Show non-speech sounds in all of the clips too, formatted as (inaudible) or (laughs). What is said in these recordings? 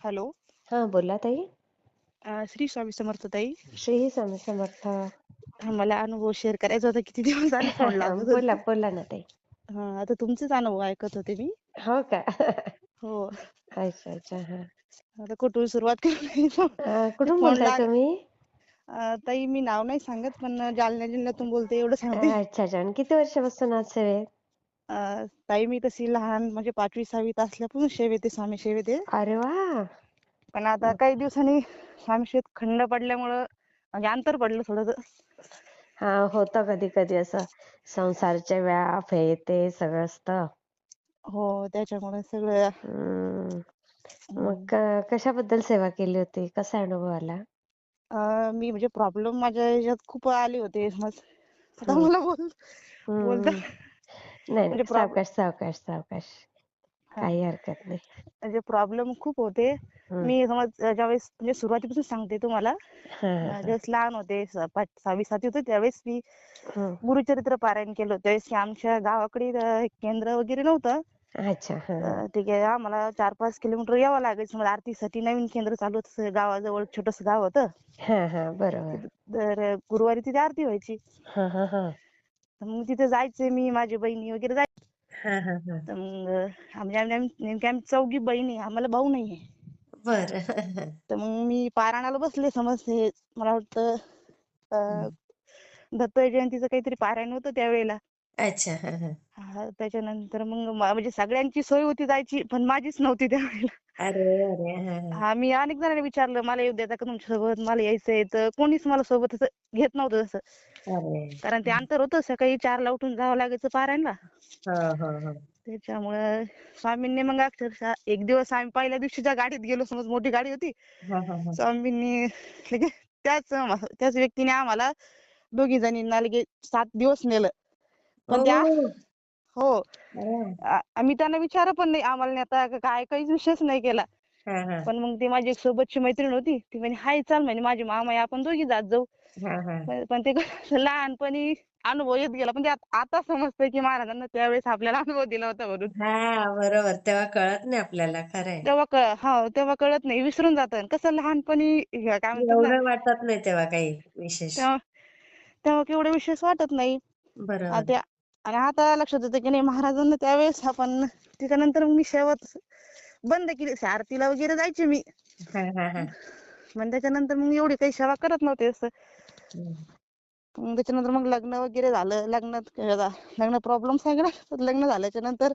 Hello. हा बोला ताई. अ, श्री स्वामी समर्थ ताई. श्री स्वामी समर्थ. हा, मला अनुभव शेअर करायचा होता किती दिवस झाले फोन (laughs) बोला होते. बोला ना ताई. हा आता तुमचेच अनुभव ऐकत होते मी. हो का? हो. अच्छा अच्छा हा. आता कुठून सुरुवात करू अं, कुठून फोन बोलताय लाग तुम्ही? अ, ताई मी नाव नाही सांगत पण जालना जिल्ह्यातून बोलते एवढं सांगते. अच्छा अच्छा. आणि किती वर्षापासून आज सेवेत? ताई मी तशी लहान म्हणजे पाचवी सहावीत असल्यापासून सेवेत आहे स्वामी सेवेत आहे अरे वा! पण आता काही दिवसांनी स्वामी सेवेत खंड पडल्यामुळं म्हणजे अंतर पडलं थोडं हा होतं कधी कधी असं. संसारचे व्याप हे ते सगळं असतं. हो त्याच्यामुळे सगळं. मग कशाबद्दल सेवा केली होती? कसा अनुभव आला? अ, मी म्हणजे प्रॉब्लेम माझ्या ह्याच्यात खूप आले होते. समज आता. मला बोल बोलता. नाही म्हणजे नाही प्रॉब्लेम सावकाश सावकाश. सावकाश काही हरकत नाही. म्हणजे प्रॉब्लेम खूप होते. मी समज अ, ज्यावेळेस म्हणजे सुरुवातीपासून सांगते तुम्हाला. हा अ, ज्यावेळेस लहान होते स- पाच सहावी सातवी होते त्यावेळेस मी. गुरुचरित्र पारायण केलं होतं. त्यावेळेस की आमच्या गावाकडे अ, केंद्र वगैरे नव्हतं. अच्छा. हा हा. अ, ठीक आहे आम्हाला चार पाच किलोमीटर यावं लागायचं. मला आरतीसाठी नवीन केंद्र चालू होतं. गावाजवळ छोटस गाव होतं. हा हा. बरोबर. तिथं तर गुरुवारी तिथे आरती व्हायची. हा हा हा. तर मग तिथे जायचे मी माझी बहिणी वगैरे जायचे हा हा हा. तर मग आम्ही आम्ही आम्ही- नेमकी आम्ही चौघी बहिणी आम्हाला भाऊ नाहीये. बर. तर मग मी पारायणाला बसले समज हे मला वाटतं अं, दत्त जयंतीचं काहीतरी पारायण होतं त्यावेळेला. अच्छा हा हा. हा, त्याच्यानंतर मग म- म्हणजे सगळ्यांची सोय होती जायची पण माझीच नव्हती त्यावेळेला. अरे अरे हा हा. हा मी अनेक जणांनी विचारलं मला येऊ देता का तुमच्यासोबत मला यायचंय. तर कोणीच मला सोबत असं घेत नव्हतं तसं. अरे कारण ते अंतर होतं सकाळी चारला उठून जावं लागायचं पारायणला. हा हा हा. त्याच्यामुळं स्वामींनी मग अक्षरशः एक दिवस आम्ही पहिल्या दिवशीच्या गाडीत गेलो समज मोठी गाडी होती हा हा हा. स्वामींनी त्याच त्याच व्यक्तीने आम्हाला दोघी जणींना लगे सात दिवस नेलं. पण त्या हो. अरे. आ- आम्ही त्यांना विचार पण नाही आम्हाला नेता का काय काहीच विषयच नाही केला. पण मग ती माझी एक सोबतची मैत्रीण होती. ती म्हणे हाय चाल म्हणे माझी मामा आहे आपण दोघी जात जाऊ. हा हा. पण ते कसं लहानपणी अनुभव येत गेला. पण ते आत- समजतंय की महाराजांना त्यावेळेस आपल्याला अनुभव दिला होता म्हणून. हा बरोबर. तेव्हा कळत नाही आपल्याला खरंय. तेव्हा कळ हा तेव्हा कळत नाही. विसरून जातं. कसं लहानपणी हे काय म्हणतात ना एवढं वाटत नाही तेव्हा काही विशेष. तेव्हा केवढं विशेष वाटत नाही. बरोबर. आणि आता लक्षात येतं की नाही महाराजांना त्यावेळेस आपण त्याच्यानंतर मग मी शेवट बंद केली. आरतीला वगैरे जायचे मी. पण त्याच्यानंतर मग एवढी काही सेवा करत नव्हते असं. मग त्याच्यानंतर मग लग्न वगैरे झालं. लग्नात लग्न प्रॉब्लेम सगळं लग्न झाल्याच्यानंतर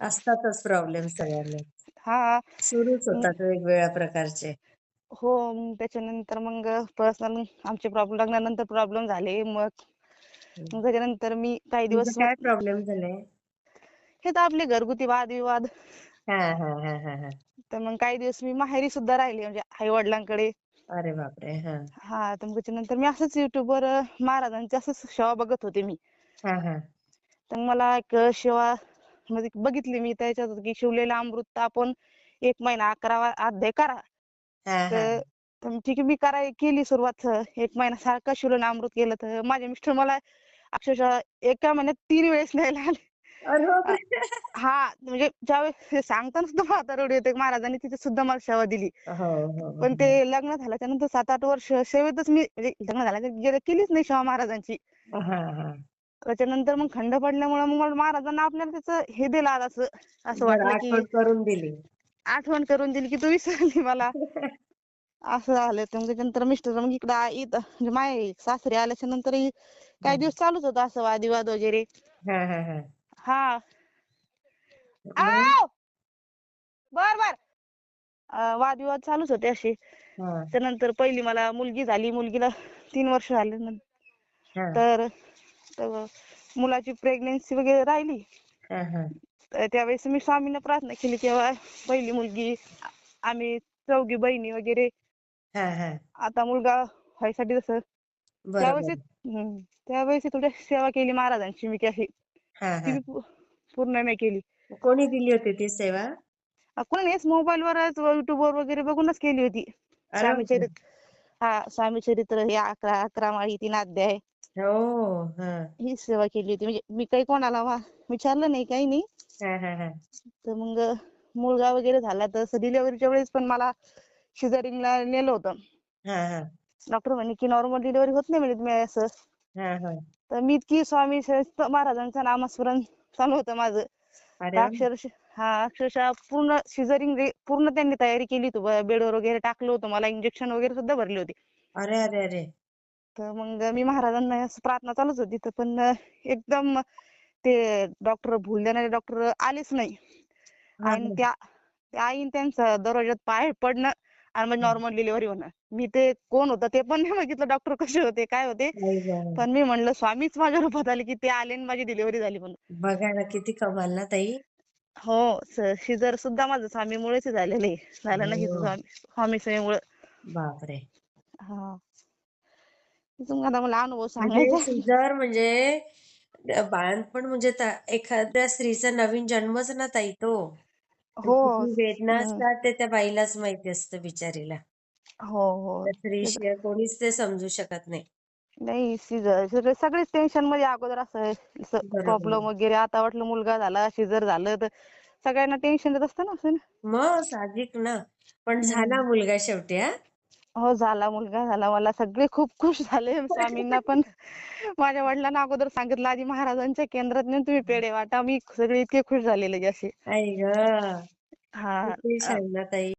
असतातच प्रॉब्लेम सगळ्यांना. हा. सुरूच मग होतात वेगवेगळ्या प्रकारचे. हो मग त्याच्यानंतर मग पर्सनल आमचे प्रॉब्लेम लग्नानंतर प्रॉब्लेम झाले. मग मग त्याच्यानंतर मी काही दिवस काय मग प्रॉब्लेम झाले हे तर आपले घरगुती वादविवाद. हा हा हा हा हा. तर मग काही दिवस मी माहेरी सुद्धा राहिली म्हणजे आई वडिलांकडे अरे बापरे! हा. हा तर मग त्याच्यानंतर मी असंच युट्यूबवर महाराजांची असंच सेवा बघत होते मी. हा हा. तर मला एक सेवा मध्ये बघितली मी त्याच्यात होतं की शिवलेलं अमृत आपण एक महिना अकरा अध्याय करा. हा हा. तर तर मग ठीक आहे मी कराय केली सुरुवात एक महिना सारखं शिवलेलं अमृत केलं. तर माझे मिस्टर मला अक्षरशः एका महिन्यात तीन वेळेस न्यायला आले. अरे अ, बापरे हा. म्हणजे ज्यावेळेस सांगताना सुद्धा मला रडू येते महाराजांनी तिथे सुद्धा मला सेवा दिली. हो हो पण हो. ते लग्न झाल्याच्यानंतर सात आठ वर्ष सेवेतच मी म्हणजे लग्न झाल्याच्या केलीच नाही सेवा महाराजांची. हा हा. त्याच्यानंतर मग खंड पडल्यामुळे मग मला महाराजांना आपल्याला त्याचं हे दिलं आज असं असं बरं वाटलं की आठवण करून दिली. आठवण करून दिली की तू विसरली मला. (laughs) असं झालं. तर मग त्याच्यानंतर मिस्टर मग इकडं आ- इथं म्हणजे माय सासरी आल्याच्यानंतर काही दिवस चालूच होतं असं वादविवाद वगैरे. हा हा हा. हा. आव! बर बर. अं, वादविवाद चालूच होते असे. हा. त्यानंतर पहिली मला मुलगी झाली. मुलगीला तीन वर्ष झाले नं- हा. तर तर मुलाची प्रेग्नेन्सी वगैरे राहिली. हा हा. तर त्यावेळेस मी स्वामींना प्रार्थना केली तेव्हा पहिली मुलगी आ- आम्ही चौघी बहिणी वगैरे हा हा. आता मुलगा व्हायसाठी जसं त्यावेळेस बरोबर हम्म, त्यावेळेस थोडी सेवा केली महाराजांची मी की अशी हा ती हा. मी पू- पूर्ण नाही केली. कोणी दिली होती ती सेवा? कोणीच मोबाईल वरच युट्यूब वर वगैरे बघूनच केली होती. अरे स्वामी. चरित्र हा स्वामी चरित्र हे अकरा अकरा माळी तीन अध्याय हो हा. ही सेवा केली होती. म्हणजे मी काही कोणाला वा- विचारलं नाही काही नाही. हा हा हा. तर मग मुलगा वगैरे झाला तसं डिलिव्हरीच्या वेळेस पण मला सिझरिंगला नेलं होतं. हा हा. डॉक्टर म्हणे की नॉर्मल डिलिव्हरी होत नाही म्हणे तुम्ही असं. तर मी इतकी स्वामी महाराजांचं नामस्मरण चालू होतं माझं. अक्षरशः हा अक्षरशः पूर्ण सिझरिंग पूर्ण त्यांनी तयारी केली होती. बेडवर वगैरे टाकलं होतं. मला इंजेक्शन वगैरे सुद्धा भरली होती. अरे अरे अरे. तर मग मी महाराजांना असं प्रार्थना चालूच होती. तर पण एकदम ते डॉक्टर भूल देणारे डॉक्टर आलेच नाही. आणि. त्या त्या आईन त्यांचं दरवाज्यात पाय पडणं आणि मग नॉर्मल डिलिव्हरी होणं मी ते कोण होतं ते पण नाही बघितलं. डॉक्टर कसे होते काय होते. पण मी म्हणलं स्वामीच माझ्या रूपात आले की ते आले आणि माझी डिलिव्हरी झाली म्हणून. बघा ना किती कमाल ना ताई. हो सिझर सुद्धा माझं स्वामीमुळेच झालेलं आहे. झालं नाही हो. स्वामी स्वामी सेवेमुळे बापरे. हा. तिथून आता मला अनुभव सांगायचा. सीझर म्हणजे बाळंतपण म्हणजे एखाद्या स्त्रीचा नवीन जन्मच ना ताई तो. हो वेदना. असतात ते त्या बाईलाच माहिती असतं बिचारीला हो हो स्त्रीशिवाय कोणीच ते समजू शकत नाही नाही सिझर सगळेच टेन्शनमध्ये अगोदर असं. प्रॉब्लेम वगैरे आता वाटलं मुलगा झाला सिझर झालं तर सगळ्यांना टेन्शन असतं ना असं ना मग साहजिक ना पण. झाला मुलगा शेवटी हा हो झाला मुलगा झाला. मला सगळे खूप खुश झाले. (laughs) स्वामींना पण माझ्या वडिलांना अगोदर सांगितलं आधी महाराजांच्या केंद्रात नेऊन तुम्ही पेढे वाटा. मी सगळे इतके खुश झालेले ग. हा. ताई.